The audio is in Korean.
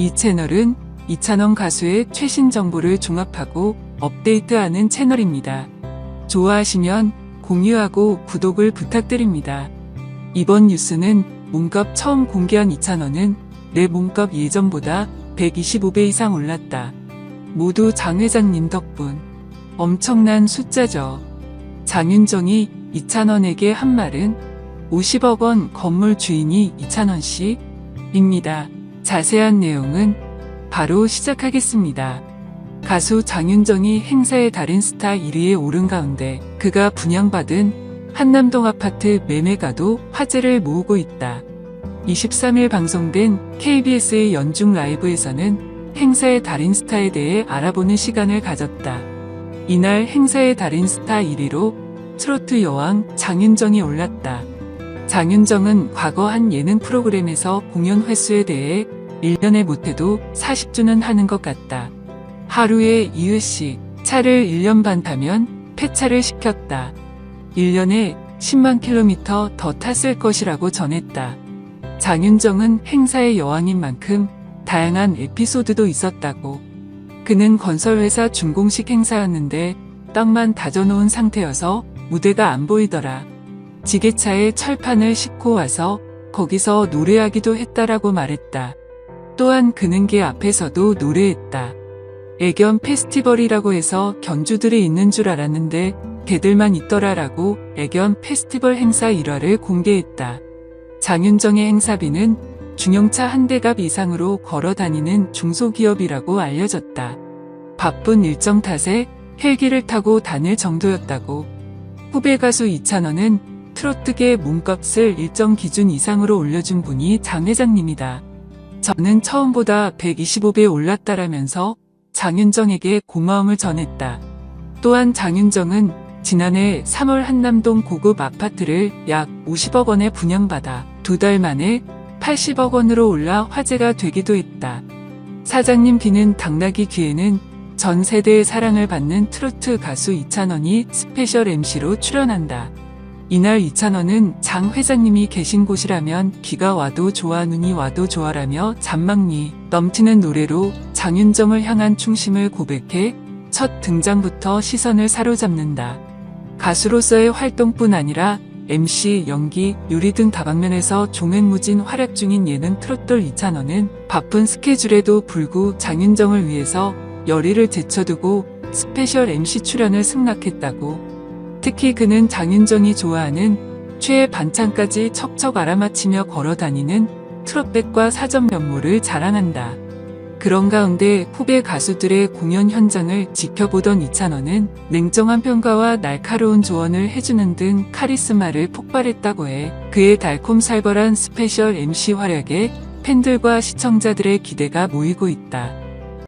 이 채널은 이찬원 가수의 최신 정보를 종합하고 업데이트하는 채널입니다. 좋아하시면 공유하고 구독을 부탁드립니다. 이번 뉴스는 몸값 처음 공개한 이찬원은 내 몸값 예전보다 125배 이상 올랐다. 모두 장 회장님 덕분. 엄청난 숫자죠. 장윤정이 이찬원에게 한 말은 50억 원 건물 주인이 이찬원 씨 입니다. 자세한 내용은 바로 시작하겠습니다. 가수 장윤정이 행사의 달인 스타 1위에 오른 가운데 그가 분양받은 한남동 아파트 매매가도 화제를 모으고 있다. 23일 방송된 KBS의 연중 라이브에서는 행사의 달인 스타에 대해 알아보는 시간을 가졌다. 이날 행사의 달인 스타 1위로 트로트 여왕 장윤정이 올랐다. 장윤정은 과거 한 예능 프로그램에서 공연 횟수에 대해 1년에 못해도 40주는 하는 것 같다. 하루에 이유씨 차를 1년 반 타면 폐차를 시켰다. 1년에 10만 킬로미터 더 탔을 것이라고 전했다. 장윤정은 행사의 여왕인 만큼 다양한 에피소드도 있었다고. 그는 건설회사 준공식 행사였는데 떡만 다져놓은 상태여서 무대가 안 보이더라. 지게차에 철판을 싣고 와서 거기서 노래하기도 했다라고 말했다. 또한 그는 개 앞에서도 노래했다. 애견 페스티벌이라고 해서 견주들이 있는 줄 알았는데 개들만 있더라라고 애견 페스티벌 행사 일화를 공개했다. 장윤정의 행사비는 중형차 한 대값 이상으로 걸어 다니는 중소기업이라고 알려졌다. 바쁜 일정 탓에 헬기를 타고 다닐 정도였다고. 후배 가수 이찬원은 트로트계 몸값을 일정 기준 이상으로 올려준 분이 장 회장님이다. 저는 처음보다 125배 올랐다라면서 장윤정에게 고마움을 전했다. 또한 장윤정은 지난해 3월 한남동 고급 아파트를 약 50억 원에 분양받아 두 달 만에 80억 원으로 올라 화제가 되기도 했다. 사장님 비는 당나귀 귀에는 전 세대의 사랑을 받는 트로트 가수 이찬원이 스페셜 MC로 출연한다. 이날 이찬원은 장 회장님이 계신 곳이라면 비가 와도 좋아 눈이 와도 좋아라며 잔망리 넘치는 노래로 장윤정을 향한 충심을 고백해 첫 등장부터 시선을 사로잡는다. 가수로서의 활동뿐 아니라 MC, 연기, 요리 등 다방면에서 종횡무진 활약 중인 예능 트롯돌 이찬원은 바쁜 스케줄에도 불구 장윤정을 위해서 열의를 제쳐두고 스페셜 MC 출연을 승낙했다고. 특히 그는 장윤정이 좋아하는 최애 반찬까지 척척 알아맞히며 걸어다니는 트롯백과 사전 면모를 자랑한다. 그런 가운데 후배 가수들의 공연 현장을 지켜보던 이찬원은 냉정한 평가와 날카로운 조언을 해주는 등 카리스마를 폭발했다고 해 그의 달콤살벌한 스페셜 MC 활약에 팬들과 시청자들의 기대가 모이고 있다.